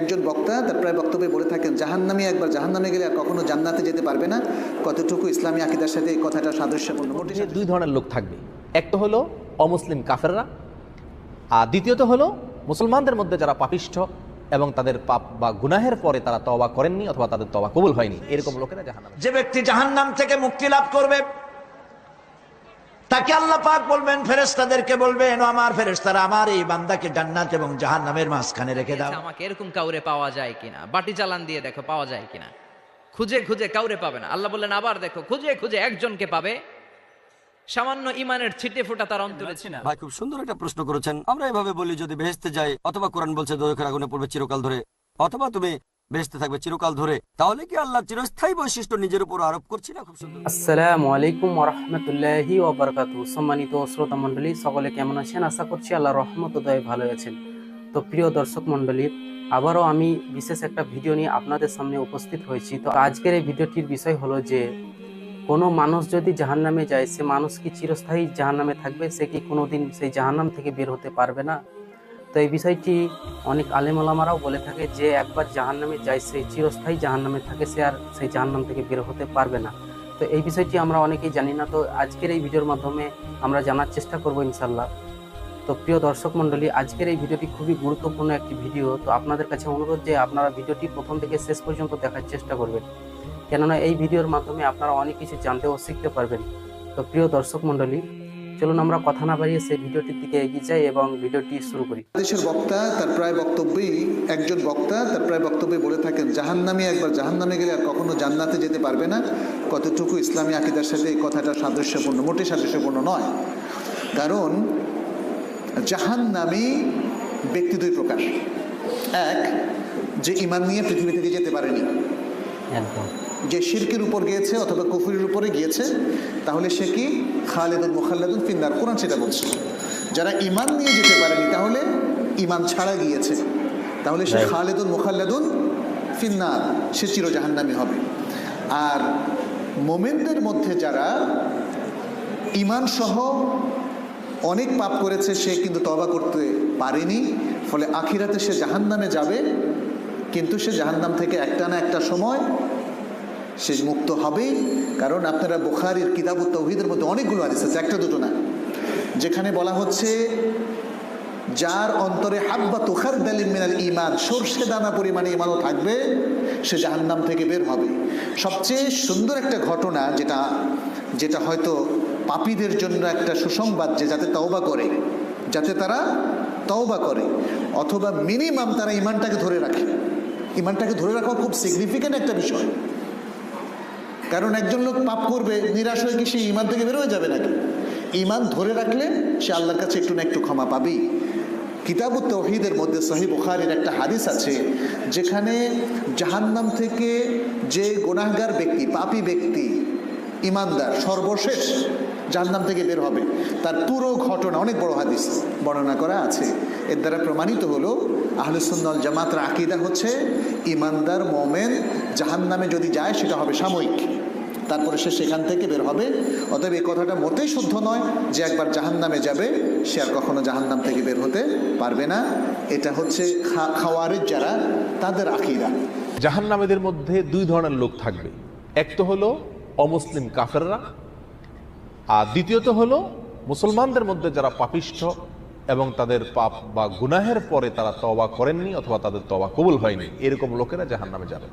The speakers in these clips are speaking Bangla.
একজন বক্তা তার প্রায় বক্তব্যে বলে থাকেন জাহান্নামে একবার জাহান্নামে গেলে আর কখনো জান্নাতে যেতে পারবে না। কতটুকু ইসলামী আকিদার সাথে এই কথাটা সাদৃশ্যপূর্ণ? মোটে দুই ধরনের লোক থাকবে। এক তো হলো অমুসলিম কাফেররা আর দ্বিতীয়ত হলো মুসলমানদের মধ্যে যারা পাপিষ্ঠ এবং তাদের পাপ বা গুনাহের পরে তারা তওবা করেননি অথবা তাদের তবা কবুল হয়নি। এরকম লোকেরা জাহান্নামে যে ব্যক্তি জাহান্নাম থেকে মুক্তি লাভ করবে তাকে আল্লাহ পাক বলবেন ফেরেশতাদেরকে বলবেন আমার ফেরেশতারা আমার এই বান্দাকে জান্নাত এবং জাহান্নামের মাঝখানে রেখে দাও। আমাকে এরকম কাউরে পাওয়া যায় কিনা? বাটি চালান দিয়ে দেখো পাওয়া যায় কিনা? খুঁজে খুঁজে কাউরে পাবে না। আল্লাহ বললেন আবার দেখো খুঁজে খুঁজে একজনকে পাবে। সামান্য ইমানের ছিটে ফোটা তার অন্তরে ছিল। ভাই খুব সুন্দর একটা প্রশ্ন করেছেন। আমরা এভাবে বলি যদি বেহেস্তে যাই অথবা কোরআন বলছে দোজখের আগুনে পড়বে চিরকাল ধরে। অথবা তুমি বেহেস্তে থাকবে চিরকাল ধরে। তাহলে কি আল্লাহ চিরস্থায়ী বৈশিষ্ট্য নিজের উপর আরোপ করছি না খুব সুন্দর? আসসালামু আলাইকুম ওরহমতুল্লাহি ওবরকাতু সম্মানিত শ্রোতা মণ্ডলী, সকলে কেমন আছেন? আশা করছি আল্লাহ রহমত দয় ভালো আছেন। তো প্রিয় দর্শক মণ্ডলী, আবারও আমি বিশেষ একটা ভিডিও নিয়ে আপনাদের সামনে উপস্থিত হয়েছি। তো আজকের এই ভিডিওটির বিষয় হলো যে, কোনো মানুষ যদি জাহান্নামে যায়, সে মানুষ কি চিরস্থায়ী জাহান্নামে থাকবে? সে কি কোনোদিন সেই জাহান্নাম থেকে বের হতে পারবে না? তো এই বিষয়টি অনেক আলেমালামারাও বলে থাকে যে একবার জাহান্নামে যায়, সে চিরস্থায়ী জাহান নামে থাকে, সে আর সেই জাহান্নাম থেকে বের হতে পারবে না। তো এই বিষয়টি আমরা অনেকেই জানি না, তো আজকের এই ভিডিওর মাধ্যমে আমরা জানার চেষ্টা করব ইনশাল্লাহ তো প্রিয় দর্শক মণ্ডলী, আজকের এই ভিডিওটি খুবই গুরুত্বপূর্ণ একটি ভিডিও, তো আপনাদের কাছে অনুরোধ যে আপনারা ভিডিওটি প্রথম থেকে শেষ পর্যন্ত দেখার চেষ্টা করবেন। কেননা এই ভিডিওর মাধ্যমে আপনারা অনেক কিছু জানতে ও শিখতে পারবেন। তো প্রিয় দর্শক মণ্ডলী চলুন আমরা কথা না বাড়িয়ে সেই ভিডিওটির দিকে এগিয়ে যাই এবং ভিডিওটি শুরু করি। দেশের বক্তা তার প্রায় বক্তব্যেই একজন বক্তা তার প্রায় বক্তব্যে বলে থাকেন জাহান্নামে একবার জাহান্নামে গেলে আর কখনো জান্নাতে যেতে পারবে না। কতটুকু ইসলামী আকিদার সাথে এই কথাটা সাদৃশ্যপূর্ণ মোটে সাদৃশ্যপূর্ণ নয়। কারণ জাহান্নামী ব্যক্তি দুই প্রকার। এক যে ইমান নিয়ে পৃথিবী থেকে যেতে পারেনি। একদম। যে শিরকের উপর গিয়েছে অথবা কুফুরের উপরে গিয়েছে তাহলে সে কি? খালেদুল মুখাল্লাদুল ফিন্নার। কোরআন সেটা বলছে। যারা ইমান নিয়ে যেতে পারেনি তাহলে ইমান ছাড়া গিয়েছে। তাহলে সে. খালেদুল মুখাল্লাদুল ফিন্নার। সে চিরজাহান্নামী হবে। আর মোমেনদের মধ্যে যারা ইমান সহ অনেক পাপ করেছে সে কিন্তু তবা করতে পারেনি। ফলে আখিরাতে সে জাহান্নামে যাবে। কিন্তু সে জাহান্নাম থেকে একটা না একটা সময় সে মুক্ত হবেই কারণ আপনারা বুখারির কিতাবুত তৌহিদের মধ্যে অনেকগুলো হাদিস আছে, একটা দুটো না। যেখানে বলা হচ্ছে, যার অন্তরে হাব্বা তুখার দালিম মিনাল ইমান সর্ষে দানা পরিমাণে ইমানও থাকবে, সে জাহান্নাম থেকে বের হবে। সবচেয়ে সুন্দর একটা ঘটনা যেটা যেটা হয়তো পাপীদের জন্য একটা সুসংবাদ যে যাতে তওবা করে, যাতে তারা তওবা করে, অথবা মিনিমাম তারা ইমানটাকে ধরে রাখে। ইমানটাকে ধরে রাখা খুব সিগনিফিক্যান্ট একটা বিষয়। কারণ একজন লোক পাপ করবে, নিরাশ হয়ে কি সে ইমান থেকে বেরোয় যাবে নাকি? ইমান ধরে রাখলে সে আল্লাহর কাছে একটু না একটু ক্ষমা পাবেই কিতাবু তৌহিদের মধ্যে সহি বুখারির একটা হাদিস আছে, যেখানে জাহান্নাম থেকে যে গুনাহগার ব্যক্তি, পাপি ব্যক্তি ইমানদার সর্বশেষ জাহান্নাম থেকে বের হবে। তার পুরো ঘটনা, অনেক বড় হাদিস বর্ণনা করা আছে। এর দ্বারা প্রমাণিত হলো আহলুসুন্নল জামাতের আকিদা হচ্ছে ইমানদার মোমেন জাহান্নামে যদি যায়, সেটা হবে সাময়িক। তারপরে সে সেখান থেকে বের হবে। অতএব এই কথাটা মোটেই শুদ্ধ নয় যে একবার জাহান্নামে যাবে, সে আর কখনো জাহান্নাম থেকে বের হতে পারবে না। এটা হচ্ছে খাওয়ারের যারা, তাদের আকিদা। জাহান্নামীদের মধ্যে দুই ধরনের লোক থাকবে। এক তো হলো অমুসলিম কাফেররা, আর দ্বিতীয়ত হলো মুসলমানদের মধ্যে যারা পাপিষ্ঠ এবং তাদের পাপ বা গুনাহের পরে তারা তবা করেননি অথবা তাদের তবা কবুল হয়নি, এরকম লোকেরা জাহান্নামে যাবে।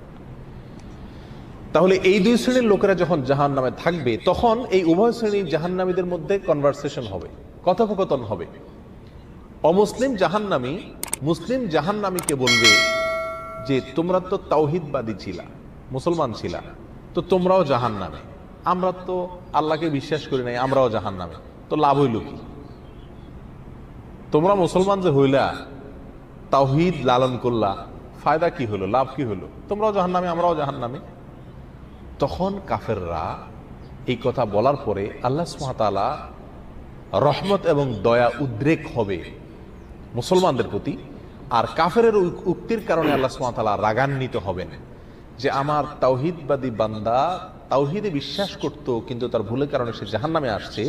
তাহলে এই দুই শ্রেণির লোকেরা যখন জাহান নামে থাকবে, তখন এই উভয় শ্রেণির জাহান্নামীদের মধ্যে কনভারসেশন হবে, কথোপকথন হবে। অমুসলিম জাহান্নামী, মুসলিম জাহান্নামীকে বলবে যে, তোমরা তো তাওহিদবাদী ছিলা, মুসলমান ছিলা, তো তোমরাও জাহান নামে আমরা তো আল্লাহকে বিশ্বাস করি নাই, আমরাও জাহান নামে তো লাভ হইল কি? তোমরা মুসলমান যে হইলা, তাওহিদ লালন করলা, ফায়দা কি হলো লাভ কি হলো তোমরাও জাহান নামে আমরাও জাহান নামে তখন কাফেররা এই কথা বলার পরে আল্লাহ সুহাতালা রহমত এবং দয়া উদ্রেক হবে মুসলমানদের প্রতি। আর কাফের উক্তির কারণে আল্লাহ সুমাতালা রাগান্বিত হবেন যে আমার তাওহিদবাদী বান্দা তাওহিদে বিশ্বাস করত, কিন্তু তার ভুলের কারণে সে জাহান নামে আসছে।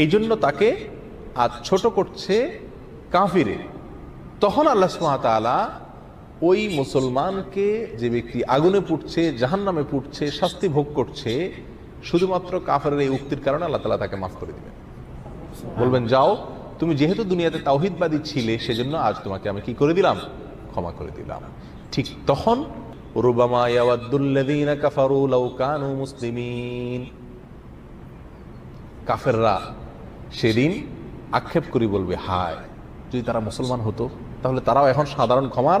এই জন্য তাকে আজ ছোট করছে কাফিরে। তখন আল্লাহ সুমাতালা ওই মুসলমানকে যে ব্যক্তি আগুনে পুড়ছে, জাহান্নামে পুড়ছে, শাস্তি ভোগ করছে, শুধুমাত্র কাফের এই উক্তির কারণে আল্লাহ তালা তাকে মাফ করে দিবেন। বলবেন, যাও, তুমি যেহেতু দুনিয়াতে তাওহিদবাদী ছিলে, সেজন্য আজ তোমাকে আমি কি করে দিলাম? ক্ষমা করে দিলাম। ঠিক তখন কানু মুসলিমিন। কাফেররা সেদিন আক্ষেপ করি বলবে, হায়, যদি তারা মুসলমান হতো, তাহলে তারাও এখন সাধারণ ক্ষমার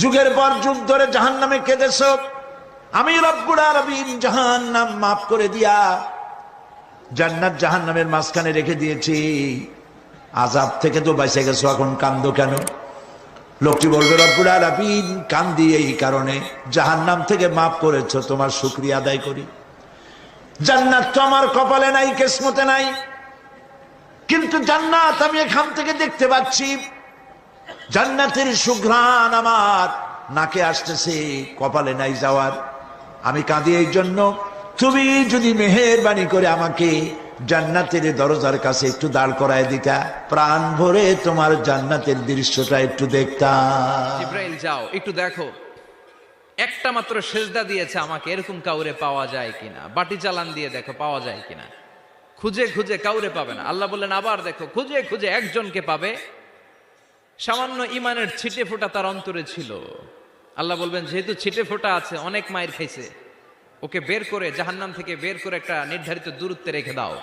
যুগের পর যুগ ধরে জাহান্নামে কেঁদেছ। আমি রব্বুল আরবিন জাহান্নাম মাফ করে দিয়া জান্নাত জাহান্নামের মাঝখানে রেখে দিয়েছি। আজাব থেকে তো বাইসে গেছো, এখন কান্দো কেন? লোকটি বলবে, রব্বুল আরবিন কান্দি এই কারণে। জাহান্নাম থেকে মাফ করেছ, তোমার শুক্রিয়া আদায় করি। জান্নাত তো আমার কপালে নাই, কেসমতে নাই। কিন্তু জান্নাত আমি এখান থেকে দেখতে পাচ্ছি জান্নাতের সুঘ্রাণ আমার। নাকে আসতেছে, কপালে নাই যাওয়ার। আমি কাঁদি এই জন্য। তুমি যদি মেহেরবানি করে আমাকে জান্নাতের দরজার কাছে একটু দাঁড় করায় দিতা, প্রাণ ভরে তোমার জান্নাতের দৃশ্যটা একটু দেখতাম। জিব্রাইল, যাও, একটু দেখো। একটা মাত্র সেজদা দিয়েছে আমাকে, এরকম কাউরে পাওয়া যায় কিনা? বাটি চালান দিয়ে দেখো, পাওয়া যায় কিনা? খুঁজে খুঁজে কাউরে পাবে না। আল্লাহ বললেন, আবার দেখো, খুঁজে খুঁজে একজনকে পাবে সামান্য ইমানের ছিটে ফোঁটা তার অন্তরে ছিল। আল্লাহ বলবেন, যেহেতু ছিটে ফোঁটা আছে, অনেক মায়ের খাইছে, ওকে বের করে জাহান্নাম থেকে বের করে একটা নির্ধারিত দূরত্বে রেখে দাও,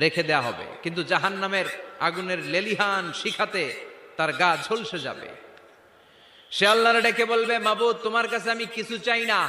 রেখে দেয়া হবে। কিন্তু জাহান্নামের আগুনের লেলিহান শিখাতে তার গা ঝলসে যাবে। সে আল্লাহরে ডেকে বলবে, মাবুদ, তোমার কাছে আমি কিছু চাই না।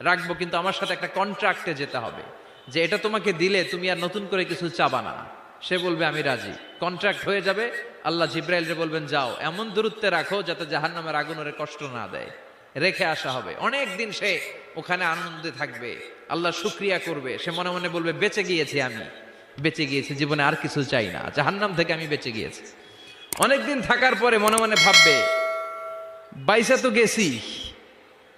রাখব, কিন্তু আমার সাথে একটা কন্ট্রাক্টে যেতে হবে। যে এটা তোমাকে দিলে তুমি আর নতুন করে কিছু চাবা না। সে বলবে, আমি রাজি। কন্ট্রাক্ট হয়ে যাবে। আল্লাহ জিব্রাইলরে বলবেন, যাও, এমন দূরত্বে রাখো যাতে জাহান্নামের আগুন ওরে কষ্ট না দেয়। রেখে আসা হবে। অনেক দিন সে ওখানে আনন্দে থাকবে। আল্লাহ শুক্রিয়া করবে। সে মনে মনে বলবে, বেঁচে গিয়েছি আমি। বেঁচে গিয়েছি, জীবনে আর কিছু চাই না। জাহান্নাম থেকে আমি বেঁচে গিয়েছি। অনেকদিন থাকার পরে মনে মনে ভাববে, বাইসা তো গেছি।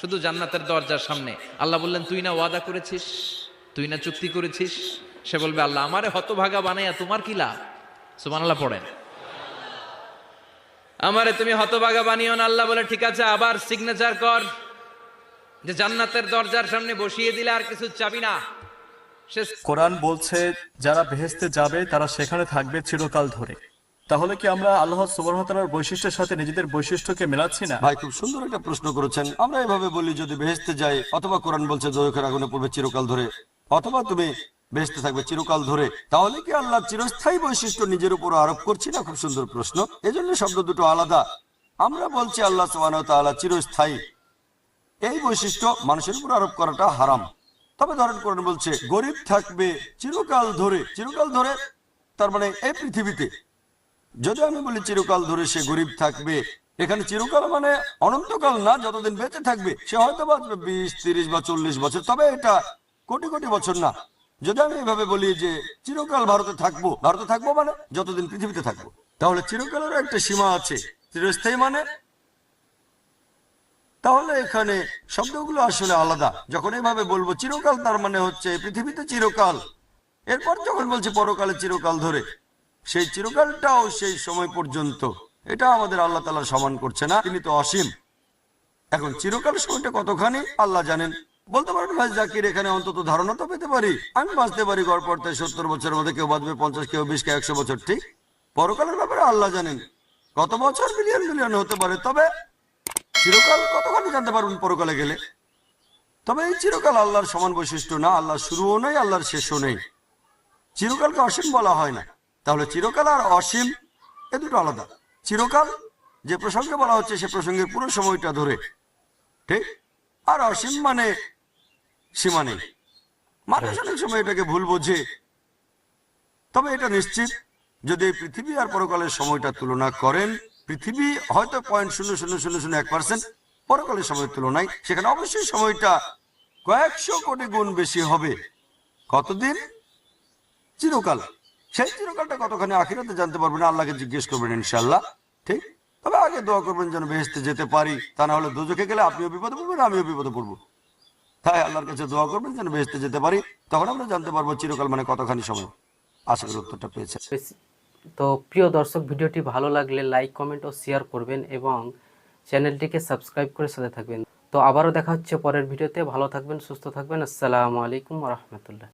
শুধু জান্নাতের দরজার সামনে। আল্লাহ বললেন, তুই না ওয়াদা করেছিস? তুই না চুক্তি করেছিস? সে বলবে, আল্লাহ, আমারে হতভাগা বানাইয়া তোমার কি লাভ? সুবহানাল্লাহ পড়েন। আমারে তুমি হতভাগা বানিও না, আল্লাহ বলে, ঠিক আছে, আবার সিগনেচার কর। যে জান্নাতের দরজার সামনে বসিয়ে দিলে আর কিছু চাবি না। কোরআন বলছে, যারা বেহেস্তে যাবে, তারা সেখানে থাকবে চিরকাল ধরে। তাহলে কি আমরা আল্লাহ সুবর্ণতার বৈশিষ্ট্যের সাথে নিজেদের বৈশিষ্ট্যকে মেলাচ্ছি না? ভাই, খুব সুন্দর একটা প্রশ্ন করেছেন। আমরা এভাবে বলি, যদি বেহেস্তে যাই, অথবা কোরআন বলছে দোয়খের আগুনে পড়বে চিরকাল ধরে, অথবা তুমি বেহেস্তে থাকবে চিরকাল ধরে, তাহলে কি আল্লাহ চিরস্থায়ী বৈশিষ্ট্য নিজের উপর আরোপ করছি না? খুব সুন্দর প্রশ্ন। এজন্য শব্দ দুটো আলাদা। আমরা বলছি আল্লাহ সুবহানাহু চিরস্থায়ী। এই বৈশিষ্ট্য মানুষের উপর আরোপ করাটা হারাম। তবে ধরেন কোরআন বলছে, গরিব থাকবে চিরকাল ধরে চিরকাল ধরে, তার মানে এই পৃথিবীতে যদি আমি বলি চিরকাল ধরে সে গরিব থাকবে, এখানে চিরকাল মানে অনন্তকাল না, যতদিন বেঁচে থাকবে, সে হয়তো বাঁচবে বিশ, তিরিশ বা চল্লিশ বছর, তবে এটা কোটি কোটি বছর না। যদি আমি এভাবে বলি যে চিরকাল ভারতে থাকব ভারতে থাকব মানে যতদিন পৃথিবীতে থাকব, তাহলে চিরকালেরও একটা সীমা আছে, চিরস্থায়ী মানে? তাহলে এখানে শব্দগুলো আসলে আলাদা। যখন এইভাবে বলব চিরকাল, তার মানে হচ্ছে পৃথিবীতে চিরকাল। এরপর যখন বলছি পরকালে চিরকাল ধরে সেই চিরকালটাও সেই সময় পর্যন্ত। এটা আমাদের আল্লাহ তালা সমান করছে না। তিনি তো অসীম। এখন চিরকাল সময়টা কতখানি? আল্লাহ জানেন। বলতে পারেন, ভাই জাকির, এখানে অন্তত ধারণা তো পেতে পারি। আমি বাঁচতে পারি গড় পড়তে সত্তর বছরের মধ্যে কেউ বাঁচবে, পঞ্চাশ, কেউ বিশ, কেউ একশো বছর। ঠিক? পরকালের ব্যাপারে আল্লাহ জানেন। কত বছর? মিলিয়ন মিলিয়ন হতে পারে। তবে চিরকাল কতখানি জানতে পারবেন পরকালে গেলে? তবে এই চিরকাল আল্লাহর সমান বৈশিষ্ট্য না। আল্লাহর শুরুও নেই, আল্লাহর শেষও নেই। চিরকালকে অসীম বলা হয় না। তাহলে চিরকাল আর অসীম, এ দুটো আলাদা। চিরকাল যে প্রসঙ্গে বলা হচ্ছে, সে প্রসঙ্গের পুরো সময়টা ধরে। ঠিক? আর অসীম মানে সীমা নেই। মানুষ অনেক সময় এটাকে ভুল বোঝে। তবে এটা নিশ্চিত, যদি পৃথিবী আর পরকালের সময়টা তুলনা করেন, পৃথিবী হয়তো পয়েন্ট শূন্য শূন্য শূন্য শূন্য এক পার্সেন্ট, পরকালের সময়ের তুলনায় সেখানে অবশ্যই সময়টা কয়েকশো কোটি গুণ বেশি হবে। কতদিন? চিরকাল। সেই চিরকালটা কতখানি আখিরাতে জানতে পারবেন আল্লাহকে জিজ্ঞেস করবেন ইনশাল্লাহ ঠিক? তবে আগে দোয়া করবেন যেন বেহেস্তে যেতে পারি, তা না হলে দুজকে গেলে আপনিও বিপদে পড়বেন, আমিও বিপদে পড়ব। তাই আল্লাহর কাছে দোয়া করবেন যেন বেহেস্তে যেতে পারি, তখন আমরা জানতে পারব চিরকাল মানে কতখানি সময়। আশা করি উত্তরটা পেয়েছে তো প্রিয় দর্শক, ভিডিওটি ভালো লাগলে লাইক, কমেন্ট ও শেয়ার করবেন এবং চ্যানেলটিকে সাবস্ক্রাইব করে সাথে থাকবেন। তো আবারও দেখা হচ্ছে পরের ভিডিওতে। ভালো থাকবেন, সুস্থ থাকবেন। আসসালামু আলাইকুম রহমতুল্লাহ।